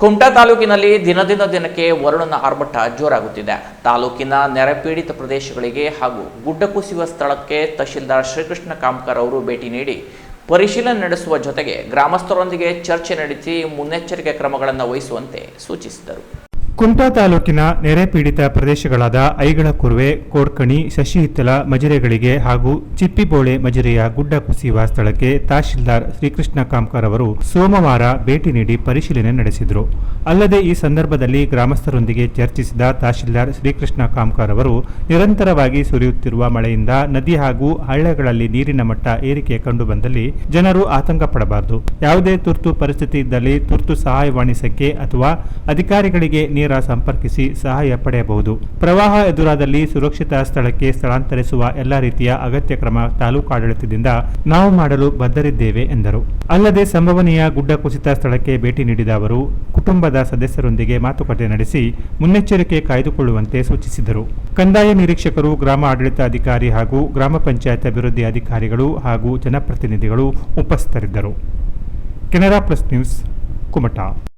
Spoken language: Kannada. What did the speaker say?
ಕುಮಟಾ ತಾಲೂಕಿನಲ್ಲಿ ದಿನದಿಂದ ದಿನಕ್ಕೆ ವರುಣನ ಆರ್ಭಟ ಜೋರಾಗುತ್ತಿದೆ. ತಾಲೂಕಿನ ನೆರೆಪೀಡಿತ ಪ್ರದೇಶಗಳಿಗೆ ಹಾಗೂ ಗುಡ್ಡ ಕುಸಿಯುವ ಸ್ಥಳಕ್ಕೆ ತಹಶೀಲ್ದಾರ್ ಶ್ರೀಕೃಷ್ಣ ಕಾಮ್ಕರ್ ಅವರು ಭೇಟಿ ನೀಡಿ ಪರಿಶೀಲನೆ ನಡೆಸುವ ಜೊತೆಗೆ ಗ್ರಾಮಸ್ಥರೊಂದಿಗೆ ಚರ್ಚೆ ನಡೆಸಿ ಮುನ್ನೆಚ್ಚರಿಕೆ ಕ್ರಮಗಳನ್ನು ವಹಿಸುವಂತೆ ಸೂಚಿಸಿದರು. ಕುಮಟಾ ತಾಲೂಕಿನ ನೆರೆ ಪೀಡಿತ ಪ್ರದೇಶಗಳಾದ ಐಗಳ ಕುರುವೆ, ಕೋಡ್ಕಣಿ, ಶಶಿಹಿತ್ತಲ ಮಜಿರೆಗಳಿಗೆ ಹಾಗೂ ಚಿಪ್ಪಿಬೋಳೆ ಮಜಿರೆಯ ಗುಡ್ಡ ಕುಸಿಯುವ ಸ್ಥಳಕ್ಕೆ ತಹಶೀಲ್ದಾರ್ ಶ್ರೀಕೃಷ್ಣ ಕಾಮ್ಕರ್ ಅವರು ಸೋಮವಾರ ಭೇಟಿ ನೀಡಿ ಪರಿಶೀಲನೆ ನಡೆಸಿದರು. ಅಲ್ಲದೆ ಈ ಸಂದರ್ಭದಲ್ಲಿ ಗ್ರಾಮಸ್ಥರೊಂದಿಗೆ ಚರ್ಚಿಸಿದ ತಹಶೀಲ್ದಾರ್ ಶ್ರೀಕೃಷ್ಣ ಕಾಮ್ಕರ್ ಅವರು, ನಿರಂತರವಾಗಿ ಸುರಿಯುತ್ತಿರುವ ಮಳೆಯಿಂದ ನದಿ ಹಾಗೂ ಹಳ್ಳಗಳಲ್ಲಿ ನೀರಿನ ಮಟ್ಟ ಏರಿಕೆ ಕಂಡುಬಂದಲ್ಲಿ ಜನರು ಆತಂಕ ಪಡಬಾರದು ಯಾವುದೇ ತುರ್ತು ಪರಿಸ್ಥಿತಿ ಇದ್ದಲ್ಲಿ ತುರ್ತು ಸಹಾಯವಾಣಿ ಸಂಖ್ಯೆ ಅಥವಾ ಅಧಿಕಾರಿಗಳಿಗೆ ನೇರ ಸಂಪರ್ಕಿಸಿ ಸಹಾಯ ಪಡೆಯಬಹುದು. ಪ್ರವಾಹ ಎದುರಾದಲ್ಲಿ ಸುರಕ್ಷಿತ ಸ್ಥಳಕ್ಕೆ ಸ್ಥಳಾಂತರಿಸುವ ಎಲ್ಲ ರೀತಿಯ ಅಗತ್ಯ ಕ್ರಮ ತಾಲೂಕಾಡಳಿತದಿಂದ ನಾವು ಮಾಡಲು ಬದ್ಧರಿದ್ದೇವೆ, ಎಂದರು. ಅಲ್ಲದೆ ಸಂಭವನೀಯ ಗುಡ್ಡ ಕುಸಿತ ಸ್ಥಳಕ್ಕೆ ಭೇಟಿ ನೀಡಿದ ಅವರು, ಕುಟುಂಬದ ಸದಸ್ಯರೊಂದಿಗೆ ಮಾತುಕತೆ ನಡೆಸಿ ಮುನ್ನೆಚ್ಚರಿಕೆ ಕಾಯ್ದುಕೊಳ್ಳುವಂತೆ ಸೂಚಿಸಿದರು. ಕಂದಾಯ ನಿರೀಕ್ಷಕರು, ಗ್ರಾಮ ಆಡಳಿತ ಅಧಿಕಾರಿ ಹಾಗೂ ಗ್ರಾಮ ಪಂಚಾಯತ್ ಅಭಿವೃದ್ಧಿ ಅಧಿಕಾರಿಗಳು ಹಾಗೂ ಜನಪ್ರತಿನಿಧಿಗಳು ಉಪಸ್ಥಿತರಿದ್ದರು. Canara plus news, Kumta.